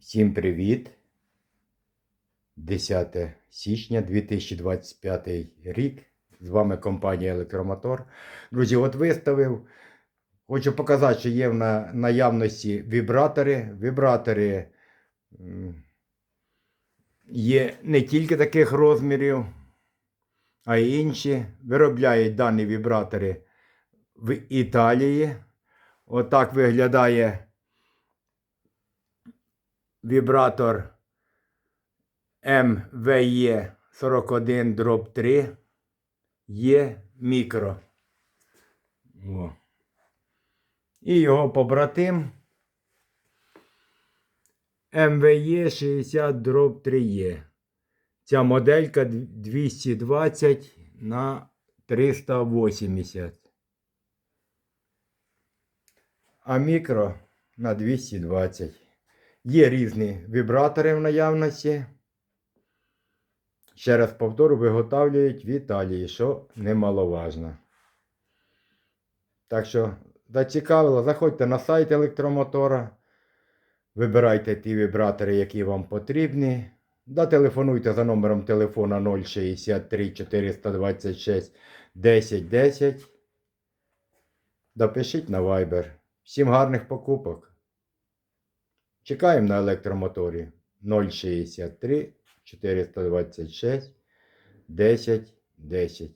Всім привіт! 10 січня 2025 рік. З вами компанія Електромотор. Друзі, от виставив. Хочу показати, що є в на- наявності вібратори. Вібратори є не тільки таких розмірів, а й інші. Виробляють дані вібратори в Італії. Отак виглядає вібратор МВЕ 41 дроб 3 є мікро. О. І його побратим МВЕ 60 дроб 3 є. Ця моделька 220 на 380. А мікро на 220. Є різні вібратори в наявності. Ще раз повторю, виготовлюють в Італії, що немаловажно. Так що, зацікавило, заходьте на сайт електромотора, вибирайте ті вібратори, які вам потрібні. Да, телефонуйте за номером телефона 063 426 10 10. Да пишіть на Viber. Всім гарних покупок. Чекаємо на електромоторі 063 426 10 10.